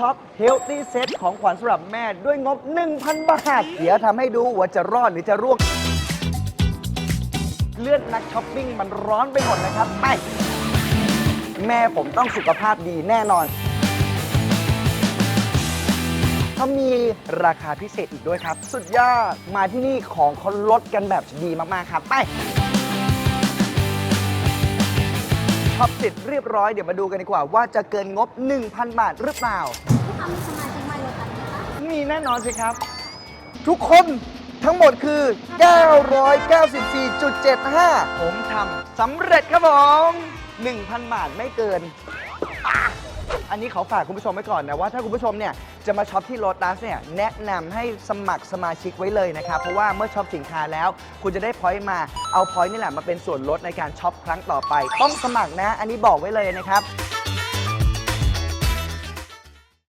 ช็อป Healthy Set ของขวัญสำหรับแม่ด้วยงบ 1,000 บาท เดี๋ยวทำให้ดูว่าจะรอดหรือจะร่วงเลือดนักช้อปปิ้งมันร้อนไปหมดนะครับ ไป แม่ผมต้องสุขภาพดีแน่นอนเขามีราคาพิเศษอีกด้วยครับ สุดยอด มาที่นี่ของเขาลดกันแบบดีมาก ๆ ครับ ไปช็อปเสร็จเรียบร้อย เดี๋ยวมาดูกันดีกว่า ว่าจะเกินงบ 1,000 บาทหรือเปล่า ที่ทำสมาชิกมาโลตัสไหมคะมีแน่นอนสิครับ ทุกคนทั้งหมดคือ 994.75 ผมทำสำเร็จครับผม 1,000 บาทไม่เกินอะอันนี้เขาฝากคุณผู้ชมไว้ก่อนนะว่าถ้าคุณผู้ชมเนี่ยจะมาช็อปที่โ o ตัสเนี่ยแนะนำให้สมัครสมาชิกไว้เลยนะครับ เพราะว่าเมื่อช็อปสินค้าแล้ว คุณจะได้พอยต์มาเอาพอยต์นี่แหละมาเป็นส่วนลดในการช็อปครั้งต่อไป ต้องสมัครนะ อันนี้บอกไว้เลยนะครับ